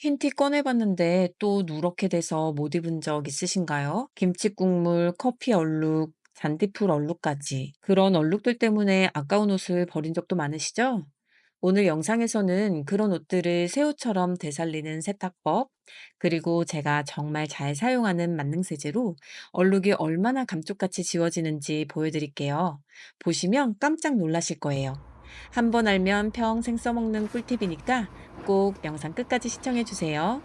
흰 티 꺼내봤는데 또 누렇게 돼서 못 입은 적 있으신가요? 김치 국물, 커피 얼룩, 잔디풀 얼룩까지. 그런 얼룩들 때문에 아까운 옷을 버린 적도 많으시죠? 오늘 영상에서는 그런 옷들을 새 옷처럼 되살리는 세탁법, 그리고 제가 정말 잘 사용하는 만능 세제로 얼룩이 얼마나 감쪽같이 지워지는지 보여드릴게요. 보시면 깜짝 놀라실 거예요. 한 번 알면 평생 써먹는 꿀팁이니까 꼭 영상 끝까지 시청해주세요.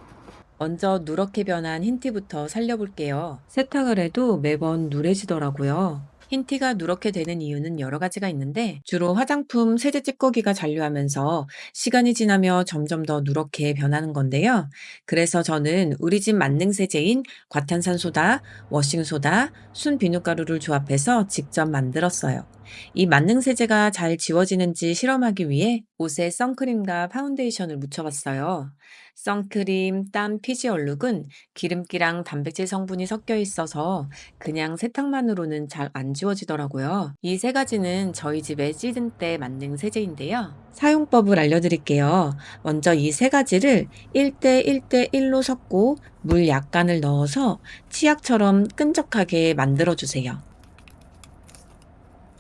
먼저 누렇게 변한 흰티부터 살려볼게요. 세탁을 해도 매번 누래지더라고요. 흰티가 누렇게 되는 이유는 여러 가지가 있는데 주로 화장품 세제 찌꺼기가 잔류하면서 시간이 지나며 점점 더 누렇게 변하는 건데요. 그래서 저는 우리 집 만능 세제인 과탄산소다, 워싱소다, 순 비누가루를 조합해서 직접 만들었어요. 이 만능 세제가 잘 지워지는지 실험하기 위해 옷에 선크림과 파운데이션을 묻혀봤어요. 선크림, 땀, 피지 얼룩은 기름기랑 단백질 성분이 섞여 있어서 그냥 세탁만으로는 잘 안 지워지더라고요. 이 세 가지는 저희 집의 시즌 때 만든 세제인데요. 사용법을 알려드릴게요. 먼저 이 세 가지를 1대 1대 1로 섞고 물 약간을 넣어서 치약처럼 끈적하게 만들어주세요.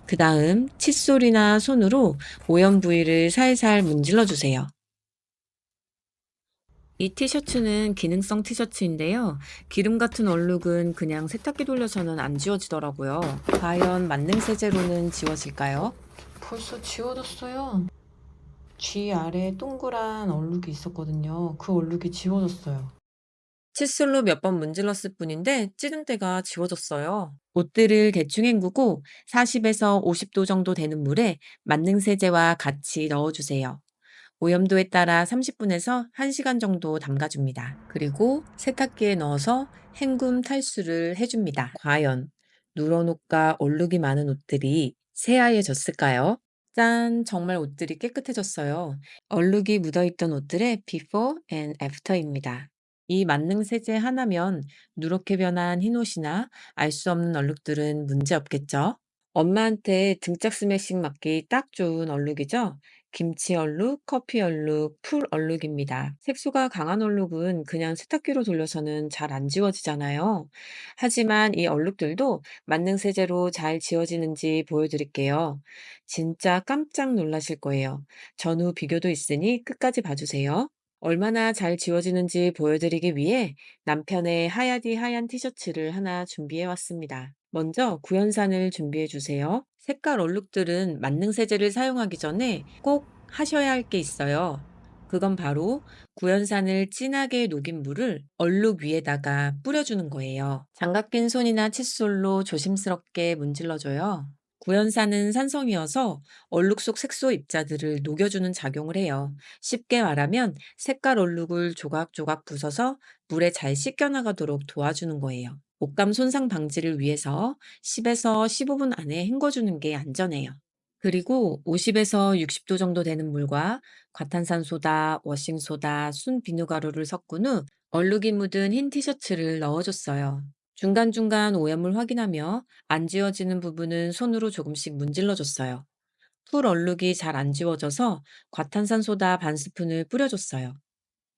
그 다음 칫솔이나 손으로 오염 부위를 살살 문질러 주세요. 이 티셔츠는 기능성 티셔츠인데요. 기름 같은 얼룩은 그냥 세탁기 돌려서는 안 지워지더라고요. 과연 만능 세제로는 지워질까요? 벌써 지워졌어요. 쥐 아래에 동그란 얼룩이 있었거든요. 그 얼룩이 지워졌어요. 칫솔로 몇 번 문질렀을 뿐인데 찌든때가 지워졌어요. 옷들을 대충 헹구고 40에서 50도 정도 되는 물에 만능 세제와 같이 넣어주세요. 오염도에 따라 30분에서 1시간 정도 담가줍니다. 그리고 세탁기에 넣어서 헹굼 탈수를 해줍니다. 과연 누런 옷과 얼룩이 많은 옷들이 새하얘졌을까요? 짠! 정말 옷들이 깨끗해졌어요. 얼룩이 묻어있던 옷들의 before and after입니다. 이 만능 세제 하나면 누렇게 변한 흰 옷이나 알 수 없는 얼룩들은 문제 없겠죠? 엄마한테 등짝 스매싱 맞기 딱 좋은 얼룩이죠? 김치 얼룩, 커피 얼룩, 풀 얼룩입니다. 색소가 강한 얼룩은 그냥 세탁기로 돌려서는 잘 안 지워지잖아요. 하지만 이 얼룩들도 만능 세제로 잘 지워지는지 보여드릴게요. 진짜 깜짝 놀라실 거예요. 전후 비교도 있으니 끝까지 봐주세요. 얼마나 잘 지워지는지 보여드리기 위해 남편의 하야디 하얀 티셔츠를 하나 준비해 왔습니다. 먼저 구연산을 준비해 주세요. 색깔 얼룩들은 만능 세제를 사용하기 전에 꼭 하셔야 할 게 있어요. 그건 바로 구연산을 진하게 녹인 물을 얼룩 위에다가 뿌려주는 거예요. 장갑 낀 손이나 칫솔로 조심스럽게 문질러줘요. 구연산은 산성이어서 얼룩 속 색소 입자들을 녹여주는 작용을 해요. 쉽게 말하면 색깔 얼룩을 조각조각 부숴서 물에 잘 씻겨나가도록 도와주는 거예요. 옷감 손상 방지를 위해서 10에서 15분 안에 헹궈주는 게 안전해요. 그리고 50에서 60도 정도 되는 물과 과탄산소다, 워싱소다, 순 비누가루를 섞은 후 얼룩이 묻은 흰 티셔츠를 넣어줬어요. 중간중간 오염을 확인하며 안 지워지는 부분은 손으로 조금씩 문질러줬어요. 풀 얼룩이 잘 안 지워져서 과탄산소다 반 스푼을 뿌려줬어요.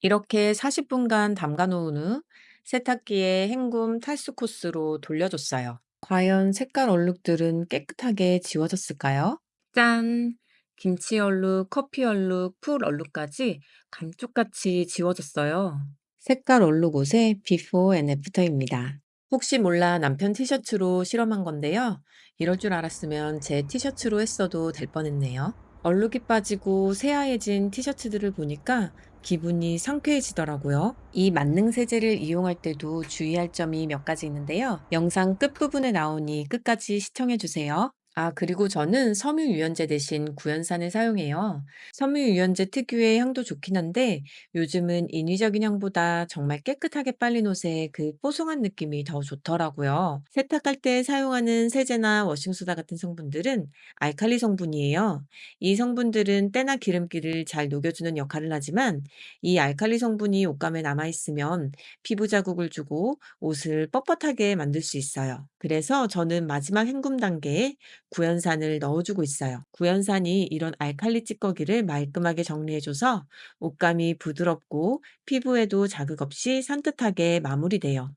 이렇게 40분간 담가 놓은 후 세탁기에 헹굼 탈수 코스로 돌려줬어요. 과연 색깔 얼룩들은 깨끗하게 지워졌을까요? 짠! 김치 얼룩, 커피 얼룩, 풀 얼룩까지 감쪽같이 지워졌어요. 색깔 얼룩 옷의 비포 앤 애프터입니다. 혹시 몰라 남편 티셔츠로 실험한 건데요. 이럴 줄 알았으면 제 티셔츠로 했어도 될 뻔했네요. 얼룩이 빠지고 새하얘진 티셔츠들을 보니까 기분이 상쾌해지더라고요. 이 만능 세제를 이용할 때도 주의할 점이 몇 가지 있는데요. 영상 끝부분에 나오니 끝까지 시청해 주세요. 아, 그리고 저는 섬유유연제 대신 구연산을 사용해요. 섬유유연제 특유의 향도 좋긴 한데 요즘은 인위적인 향보다 정말 깨끗하게 빨린 옷에 그 뽀송한 느낌이 더 좋더라고요. 세탁할 때 사용하는 세제나 워싱소다 같은 성분들은 알칼리 성분이에요. 이 성분들은 때나 기름기를 잘 녹여주는 역할을 하지만 이 알칼리 성분이 옷감에 남아있으면 피부 자국을 주고 옷을 뻣뻣하게 만들 수 있어요. 그래서 저는 마지막 헹굼 단계에 구연산을 넣어주고 있어요. 구연산이 이런 알칼리 찌꺼기를 말끔하게 정리해줘서 옷감이 부드럽고 피부에도 자극 없이 산뜻하게 마무리돼요.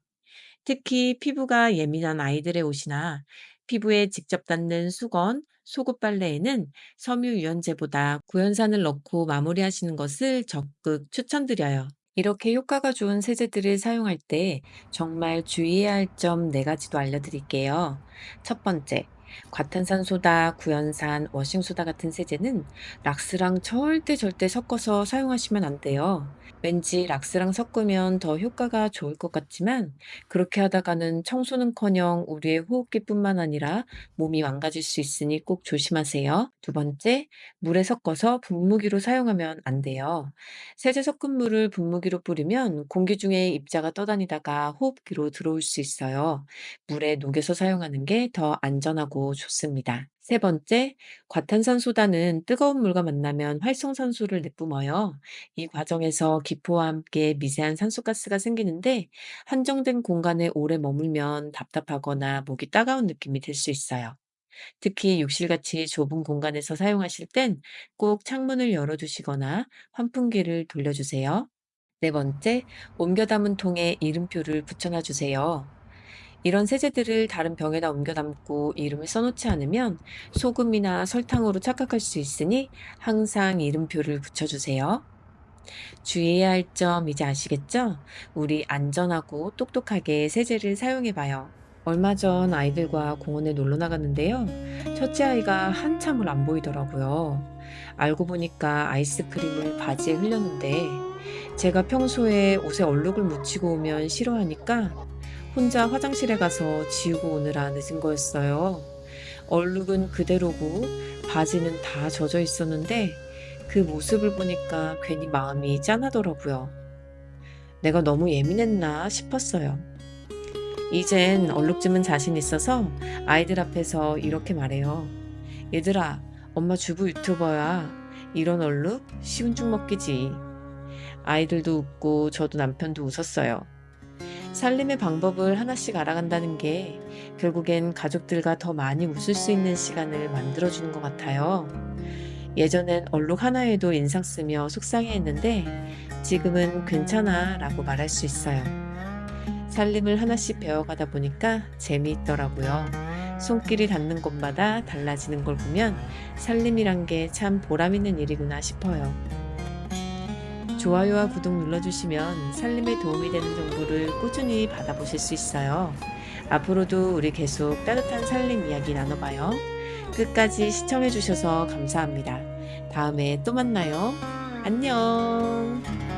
특히 피부가 예민한 아이들의 옷이나 피부에 직접 닿는 수건, 속옷 빨래에는 섬유 유연제보다 구연산을 넣고 마무리하시는 것을 적극 추천드려요. 이렇게 효과가 좋은 세제들을 사용할 때 정말 주의해야 할 점 네 가지도 알려드릴게요. 첫 번째, 과탄산소다, 구연산, 워싱소다 같은 세제는 락스랑 절대 절대 섞어서 사용하시면 안 돼요. 왠지 락스랑 섞으면 더 효과가 좋을 것 같지만 그렇게 하다가는 청소는커녕 우리의 호흡기뿐만 아니라 몸이 망가질 수 있으니 꼭 조심하세요. 두 번째, 물에 섞어서 분무기로 사용하면 안 돼요. 세제 섞은 물을 분무기로 뿌리면 공기 중에 입자가 떠다니다가 호흡기로 들어올 수 있어요. 물에 녹여서 사용하는 게 더 안전하고 좋습니다. 세 번째, 과탄산소다는 뜨거운 물과 만나면 활성산소를 내뿜어요. 이 과정에서 기포와 함께 미세한 산소가스가 생기는데 한정된 공간에 오래 머물면 답답하거나 목이 따가운 느낌이 들 수 있어요. 특히 욕실같이 좁은 공간에서 사용하실 땐 꼭 창문을 열어두시거나 환풍기를 돌려주세요. 네 번째, 옮겨 담은 통에 이름표를 붙여놔 주세요. 이런 세제들을 다른 병에다 옮겨 담고 이름을 써놓지 않으면 소금이나 설탕으로 착각할 수 있으니 항상 이름표를 붙여주세요. 주의해야 할 점 이제 아시겠죠? 우리 안전하고 똑똑하게 세제를 사용해 봐요. 얼마 전 아이들과 공원에 놀러 나갔는데요. 첫째 아이가 한참을 안 보이더라고요. 알고 보니까 아이스크림을 바지에 흘렸는데 제가 평소에 옷에 얼룩을 묻히고 오면 싫어하니까 혼자 화장실에 가서 지우고 오느라 늦은 거였어요. 얼룩은 그대로고 바지는 다 젖어 있었는데 그 모습을 보니까 괜히 마음이 짠하더라고요. 내가 너무 예민했나 싶었어요. 이젠 얼룩짐은 자신 있어서 아이들 앞에서 이렇게 말해요. 얘들아, 엄마 주부 유튜버야. 이런 얼룩 쉬운 죽 먹기지. 아이들도 웃고 저도 남편도 웃었어요. 살림의 방법을 하나씩 알아간다는 게 결국엔 가족들과 더 많이 웃을 수 있는 시간을 만들어주는 것 같아요. 예전엔 얼룩 하나에도 인상 쓰며 속상해 했는데 지금은 괜찮아 라고 말할 수 있어요. 살림을 하나씩 배워가다 보니까 재미있더라고요. 손길이 닿는 곳마다 달라지는 걸 보면 살림이란 게 참 보람 있는 일이구나 싶어요. 좋아요와 구독 눌러주시면 살림에 도움이 되는 정보를 꾸준히 받아보실 수 있어요. 앞으로도 우리 계속 따뜻한 살림 이야기 나눠봐요. 끝까지 시청해주셔서 감사합니다. 다음에 또 만나요. 안녕.